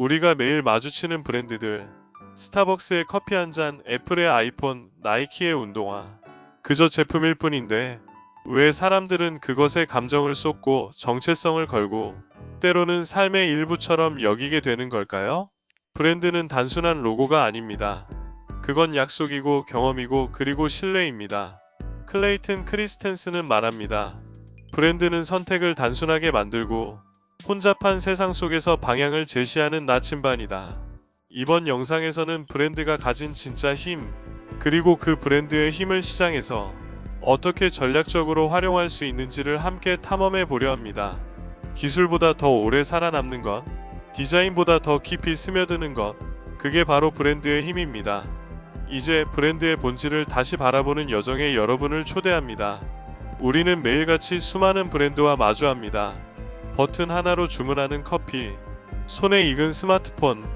우리가 매일 마주치는 브랜드들. 스타벅스의 커피 한 잔, 애플의 아이폰, 나이키의 운동화. 그저 제품일 뿐인데 왜 사람들은 그것에 감정을 쏟고 정체성을 걸고 때로는 삶의 일부처럼 여기게 되는 걸까요? 브랜드는 단순한 로고가 아닙니다. 그건 약속이고 경험이고 그리고 신뢰입니다. 클레이튼 크리스텐스는 말합니다. 브랜드는 선택을 단순하게 만들고 혼잡한 세상 속에서 방향을 제시하는 나침반이다. 이번 영상에서는 브랜드가 가진 진짜 힘, 그리고 그 브랜드의 힘을 시장에서 어떻게 전략적으로 활용할 수 있는지를 함께 탐험해 보려 합니다. 기술보다 더 오래 살아남는 것, 디자인보다 더 깊이 스며드는 것, 그게 바로 브랜드의 힘입니다. 이제 브랜드의 본질을 다시 바라보는 여정에 여러분을 초대합니다. 우리는 매일같이 수많은 브랜드와 마주합니다. 버튼 하나로 주문하는 커피, 손에 익은 스마트폰,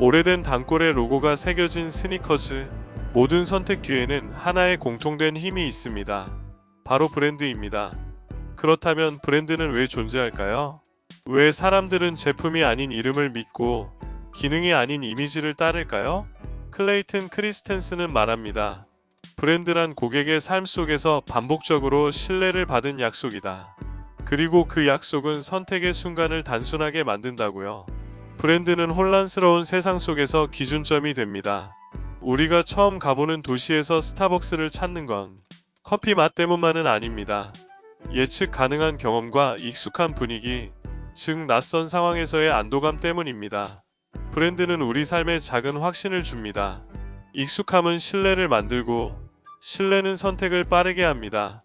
오래된 단골의 로고가 새겨진 스니커즈, 모든 선택 뒤에는 하나의 공통된 힘이 있습니다. 바로 브랜드입니다. 그렇다면 브랜드는 왜 존재할까요? 왜 사람들은 제품이 아닌 이름을 믿고 기능이 아닌 이미지를 따를까요? 클레이튼 크리스텐스는 말합니다. 브랜드란 고객의 삶 속에서 반복적으로 신뢰를 받은 약속이다. 그리고 그 약속은 선택의 순간을 단순하게 만든다고요. 브랜드는 혼란스러운 세상 속에서 기준점이 됩니다. 우리가 처음 가보는 도시에서 스타벅스를 찾는 건 커피 맛 때문만은 아닙니다. 예측 가능한 경험과 익숙한 분위기, 즉 낯선 상황에서의 안도감 때문입니다. 브랜드는 우리 삶에 작은 확신을 줍니다. 익숙함은 신뢰를 만들고 신뢰는 선택을 빠르게 합니다.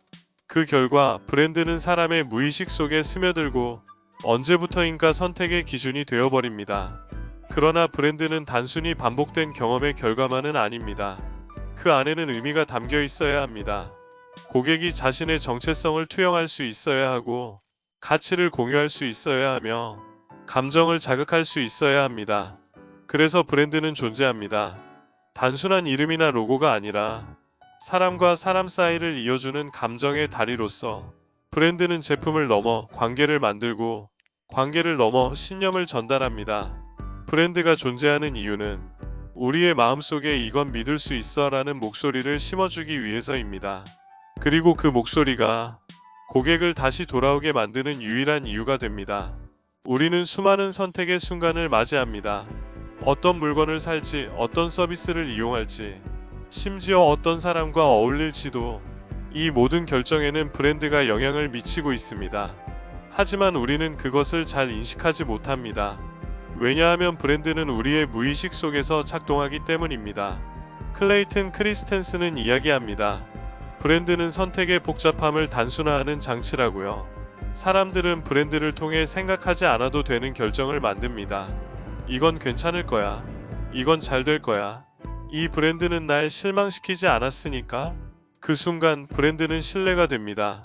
그 결과 브랜드는 사람의 무의식 속에 스며들고 언제부터인가 선택의 기준이 되어버립니다. 그러나 브랜드는 단순히 반복된 경험의 결과만은 아닙니다. 그 안에는 의미가 담겨 있어야 합니다. 고객이 자신의 정체성을 투영할 수 있어야 하고 가치를 공유할 수 있어야 하며 감정을 자극할 수 있어야 합니다. 그래서 브랜드는 존재합니다. 단순한 이름이나 로고가 아니라 사람과 사람 사이를 이어주는 감정의 다리로서 브랜드는 제품을 넘어 관계를 만들고 관계를 넘어 신념을 전달합니다. 브랜드가 존재하는 이유는 우리의 마음속에 이건 믿을 수 있어 라는 목소리를 심어주기 위해서입니다. 그리고 그 목소리가 고객을 다시 돌아오게 만드는 유일한 이유가 됩니다. 우리는 수많은 선택의 순간을 맞이합니다. 어떤 물건을 살지, 어떤 서비스를 이용할지, 심지어 어떤 사람과 어울릴지도 이 모든 결정에는 브랜드가 영향을 미치고 있습니다. 하지만 우리는 그것을 잘 인식하지 못합니다. 왜냐하면 브랜드는 우리의 무의식 속에서 작동하기 때문입니다. 클레이튼 크리스텐스는 이야기합니다. 브랜드는 선택의 복잡함을 단순화하는 장치라고요. 사람들은 브랜드를 통해 생각하지 않아도 되는 결정을 만듭니다. 이건 괜찮을 거야. 이건 잘 될 거야. 이 브랜드는 날 실망시키지 않았으니까 그 순간 브랜드는 신뢰가 됩니다.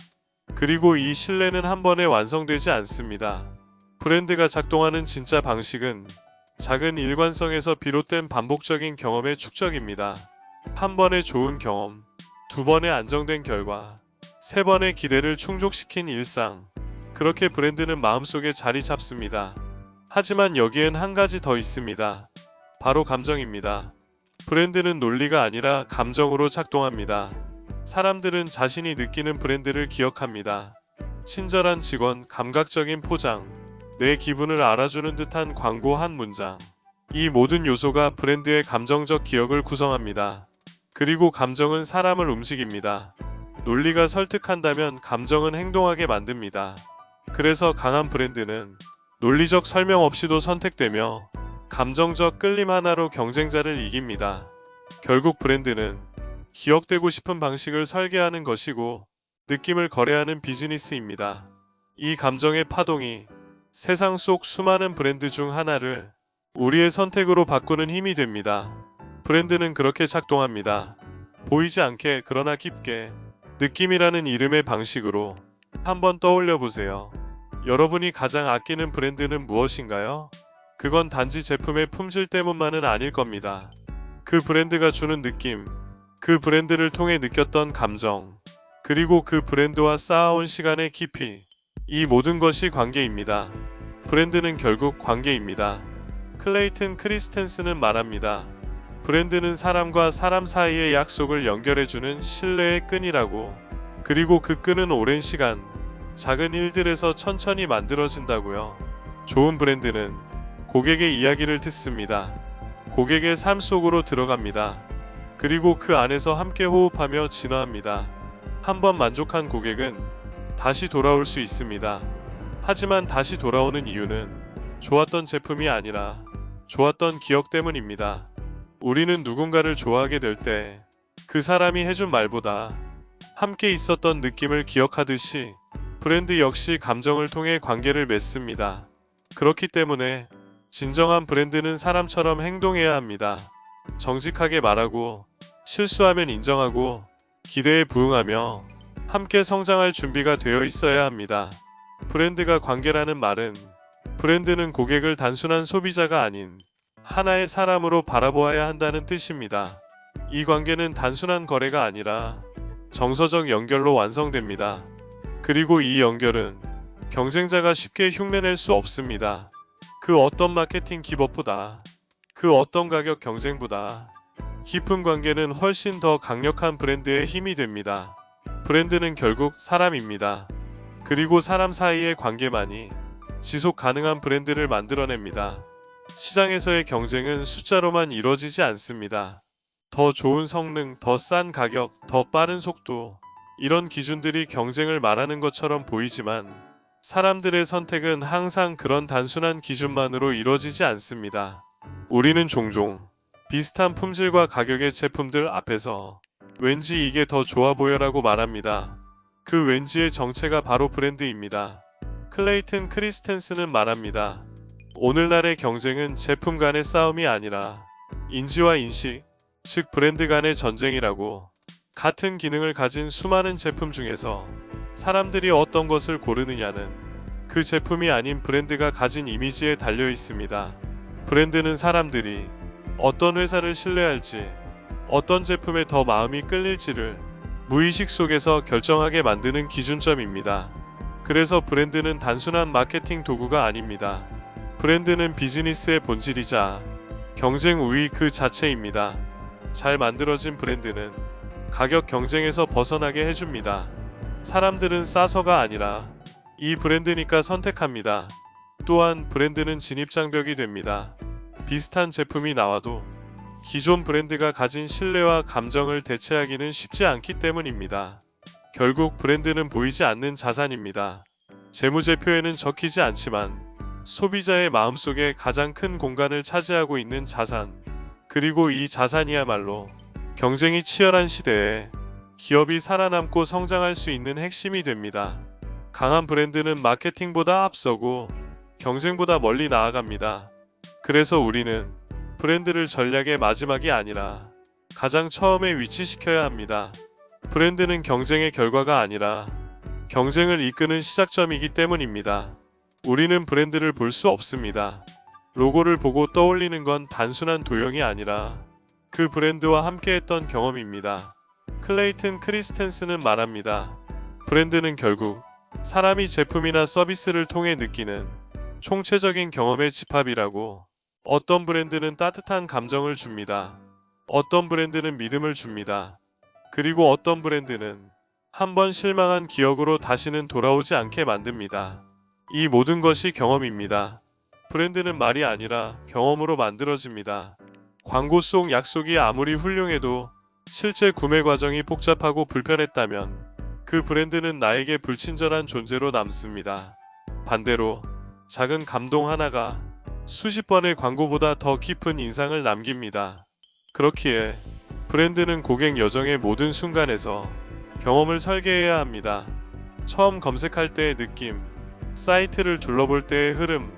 그리고 이 신뢰는 한 번에 완성되지 않습니다. 브랜드가 작동하는 진짜 방식은 작은 일관성에서 비롯된 반복적인 경험의 축적입니다. 한 번의 좋은 경험, 두 번의 안정된 결과, 세 번의 기대를 충족시킨 일상. 그렇게 브랜드는 마음속에 자리 잡습니다. 하지만 여기엔 한 가지 더 있습니다. 바로 감정입니다. 브랜드는 논리가 아니라 감정으로 작동합니다. 사람들은 자신이 느끼는 브랜드를 기억합니다. 친절한 직원, 감각적인 포장, 내 기분을 알아주는 듯한 광고 한 문장. 이 모든 요소가 브랜드의 감정적 기억을 구성합니다. 그리고 감정은 사람을 움직입니다. 논리가 설득한다면 감정은 행동하게 만듭니다. 그래서 강한 브랜드는 논리적 설명 없이도 선택되며 감정적 끌림 하나로 경쟁자를 이깁니다. 결국 브랜드는 기억되고 싶은 방식을 설계하는 것이고 느낌을 거래하는 비즈니스입니다. 이 감정의 파동이 세상 속 수많은 브랜드 중 하나를 우리의 선택으로 바꾸는 힘이 됩니다. 브랜드는 그렇게 작동합니다. 보이지 않게 그러나 깊게 느낌이라는 이름의 방식으로 한번 떠올려 보세요. 여러분이 가장 아끼는 브랜드는 무엇인가요? 그건 단지 제품의 품질 때문만은 아닐 겁니다. 그 브랜드가 주는 느낌, 그 브랜드를 통해 느꼈던 감정, 그리고 그 브랜드와 쌓아온 시간의 깊이, 이 모든 것이 관계입니다. 브랜드는 결국 관계입니다. 클레이튼 크리스텐스는 말합니다. 브랜드는 사람과 사람 사이의 약속을 연결해주는 신뢰의 끈이라고. 그리고 그 끈은 오랜 시간, 작은 일들에서 천천히 만들어진다고요. 좋은 브랜드는 고객의 이야기를 듣습니다. 고객의 삶 속으로 들어갑니다. 그리고 그 안에서 함께 호흡하며 진화합니다. 한번 만족한 고객은 다시 돌아올 수 있습니다. 하지만 다시 돌아오는 이유는 좋았던 제품이 아니라 좋았던 기억 때문입니다. 우리는 누군가를 좋아하게 될 때 그 사람이 해준 말보다 함께 있었던 느낌을 기억하듯이 브랜드 역시 감정을 통해 관계를 맺습니다. 그렇기 때문에 진정한 브랜드는 사람처럼 행동해야 합니다. 정직하게 말하고 실수하면 인정하고 기대에 부응하며 함께 성장할 준비가 되어 있어야 합니다. 브랜드가 관계라는 말은 브랜드는 고객을 단순한 소비자가 아닌 하나의 사람으로 바라보아야 한다는 뜻입니다. 이 관계는 단순한 거래가 아니라 정서적 연결로 완성됩니다. 그리고 이 연결은 경쟁자가 쉽게 흉내낼 수 없습니다. 그 어떤 마케팅 기법보다 그 어떤 가격 경쟁보다 깊은 관계는 훨씬 더 강력한 브랜드의 힘이 됩니다. 브랜드는 결국 사람입니다. 그리고 사람 사이의 관계만이 지속 가능한 브랜드를 만들어냅니다. 시장에서의 경쟁은 숫자로만 이루어지지 않습니다. 더 좋은 성능, 더 싼 가격, 더 빠른 속도. 이런 기준들이 경쟁을 말하는 것처럼 보이지만 사람들의 선택은 항상 그런 단순한 기준만으로 이루어지지 않습니다. 우리는 종종 비슷한 품질과 가격의 제품들 앞에서 왠지 이게 더 좋아 보여라고 말합니다. 그 왠지의 정체가 바로 브랜드입니다. 클레이튼 크리스텐스는 말합니다. 오늘날의 경쟁은 제품 간의 싸움이 아니라 인지와 인식, 즉 브랜드 간의 전쟁이라고 같은 기능을 가진 수많은 제품 중에서 사람들이 어떤 것을 고르느냐는 그 제품이 아닌 브랜드가 가진 이미지에 달려 있습니다. 브랜드는 사람들이 어떤 회사를 신뢰할지, 어떤 제품에 더 마음이 끌릴지를 무의식 속에서 결정하게 만드는 기준점입니다. 그래서 브랜드는 단순한 마케팅 도구가 아닙니다. 브랜드는 비즈니스의 본질이자 경쟁 우위 그 자체입니다. 잘 만들어진 브랜드는 가격 경쟁에서 벗어나게 해줍니다. 사람들은 싸서가 아니라 이 브랜드니까 선택합니다. 또한 브랜드는 진입장벽이 됩니다. 비슷한 제품이 나와도 기존 브랜드가 가진 신뢰와 감정을 대체하기는 쉽지 않기 때문입니다. 결국 브랜드는 보이지 않는 자산입니다. 재무제표에는 적히지 않지만 소비자의 마음속에 가장 큰 공간을 차지하고 있는 자산. 그리고 이 자산이야말로 경쟁이 치열한 시대에 기업이 살아남고 성장할 수 있는 핵심이 됩니다. 강한 브랜드는 마케팅보다 앞서고 경쟁보다 멀리 나아갑니다. 그래서 우리는 브랜드를 전략의 마지막이 아니라 가장 처음에 위치시켜야 합니다. 브랜드는 경쟁의 결과가 아니라 경쟁을 이끄는 시작점이기 때문입니다. 우리는 브랜드를 볼 수 없습니다. 로고를 보고 떠올리는 건 단순한 도형이 아니라 그 브랜드와 함께했던 경험입니다. 클레이튼 크리스텐스는 말합니다. 브랜드는 결국 사람이 제품이나 서비스를 통해 느끼는 총체적인 경험의 집합이라고 어떤 브랜드는 따뜻한 감정을 줍니다. 어떤 브랜드는 믿음을 줍니다. 그리고 어떤 브랜드는 한번 실망한 기억으로 다시는 돌아오지 않게 만듭니다. 이 모든 것이 경험입니다. 브랜드는 말이 아니라 경험으로 만들어집니다. 광고 속 약속이 아무리 훌륭해도 실제 구매 과정이 복잡하고 불편했다면 그 브랜드는 나에게 불친절한 존재로 남습니다. 반대로 작은 감동 하나가 수십 번의 광고보다 더 깊은 인상을 남깁니다. 그렇기에 브랜드는 고객 여정의 모든 순간에서 경험을 설계해야 합니다. 처음 검색할 때의 느낌, 사이트를 둘러볼 때의 흐름,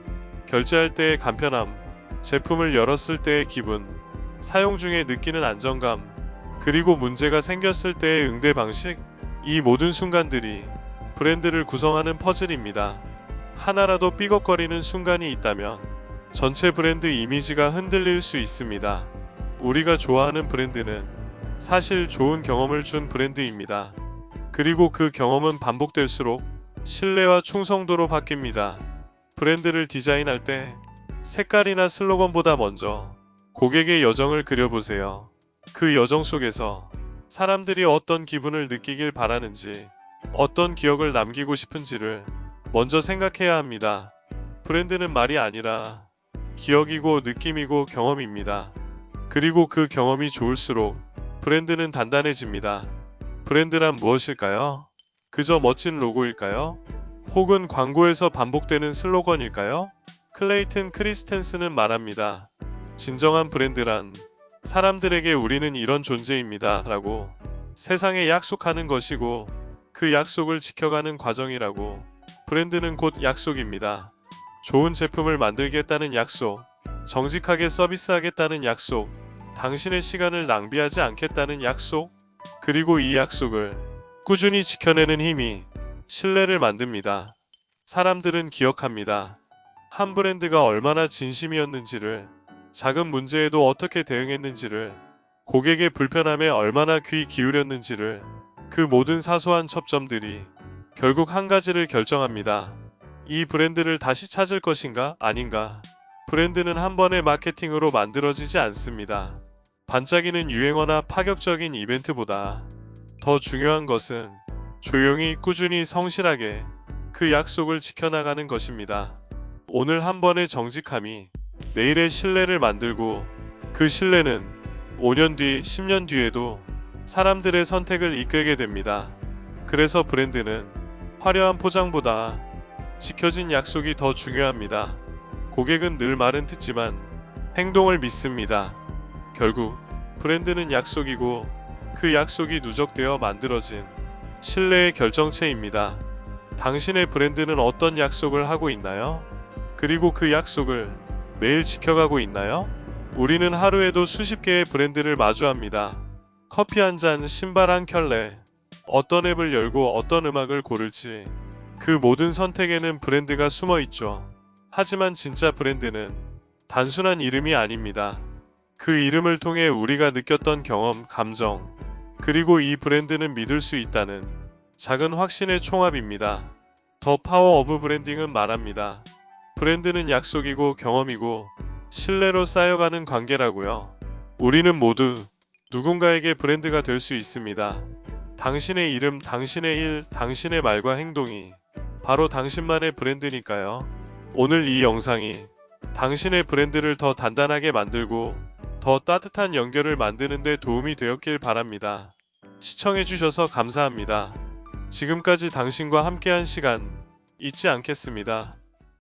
결제할 때의 간편함, 제품을 열었을 때의 기분, 사용 중에 느끼는 안정감, 그리고 문제가 생겼을 때의 응대 방식, 이 모든 순간들이 브랜드를 구성하는 퍼즐입니다. 하나라도 삐걱거리는 순간이 있다면 전체 브랜드 이미지가 흔들릴 수 있습니다. 우리가 좋아하는 브랜드는 사실 좋은 경험을 준 브랜드입니다. 그리고 그 경험은 반복될수록 신뢰와 충성도로 바뀝니다. 브랜드를 디자인할 때 색깔이나 슬로건보다 먼저 고객의 여정을 그려보세요. 그 여정 속에서 사람들이 어떤 기분을 느끼길 바라는지, 어떤 기억을 남기고 싶은지를 먼저 생각해야 합니다. 브랜드는 말이 아니라 기억이고 느낌이고 경험입니다. 그리고 그 경험이 좋을수록 브랜드는 단단해집니다. 브랜드란 무엇일까요? 그저 멋진 로고일까요? 혹은 광고에서 반복되는 슬로건일까요? 클레이튼 크리스텐스는 말합니다. 진정한 브랜드란 사람들에게 우리는 이런 존재입니다. 라고 세상에 약속하는 것이고 그 약속을 지켜가는 과정이라고 브랜드는 곧 약속입니다. 좋은 제품을 만들겠다는 약속, 정직하게 서비스하겠다는 약속, 당신의 시간을 낭비하지 않겠다는 약속, 그리고 이 약속을 꾸준히 지켜내는 힘이 신뢰를 만듭니다. 사람들은 기억합니다. 한 브랜드가 얼마나 진심이었는지를, 작은 문제에도 어떻게 대응했는지를, 고객의 불편함에 얼마나 귀 기울였는지를, 그 모든 사소한 첩점들이 결국 한 가지를 결정합니다. 이 브랜드를 다시 찾을 것인가 아닌가. 브랜드는 한 번의 마케팅으로 만들어지지 않습니다. 반짝이는 유행어나 파격적인 이벤트보다 더 중요한 것은 조용히 꾸준히 성실하게 그 약속을 지켜나가는 것입니다. 오늘 한 번의 정직함이 내일의 신뢰를 만들고 그 신뢰는 5년 뒤, 10년 뒤에도 사람들의 선택을 이끌게 됩니다. 그래서 브랜드는 화려한 포장보다 지켜진 약속이 더 중요합니다. 고객은 늘 말은 듣지만 행동을 믿습니다. 결국 브랜드는 약속이고 그 약속이 누적되어 만들어진 신뢰의 결정체입니다. 당신의 브랜드는 어떤 약속을 하고 있나요? 그리고 그 약속을 매일 지켜가고 있나요? 우리는 하루에도 수십 개의 브랜드를 마주합니다. 커피 한 잔, 신발 한 켤레, 어떤 앱을 열고 어떤 음악을 고를지 그 모든 선택에는 브랜드가 숨어 있죠. 하지만 진짜 브랜드는 단순한 이름이 아닙니다. 그 이름을 통해 우리가 느꼈던 경험, 감정, 그리고 이 브랜드는 믿을 수 있다는 작은 확신의 총합입니다. 더 파워 오브 브랜딩은 말합니다. 브랜드는 약속이고 경험이고 신뢰로 쌓여가는 관계라고요. 우리는 모두 누군가에게 브랜드가 될 수 있습니다. 당신의 이름, 당신의 일, 당신의 말과 행동이 바로 당신만의 브랜드니까요. 오늘 이 영상이 당신의 브랜드를 더 단단하게 만들고 더 따뜻한 연결을 만드는 데 도움이 되었길 바랍니다. 시청해주셔서 감사합니다. 지금까지 당신과 함께한 시간 잊지 않겠습니다.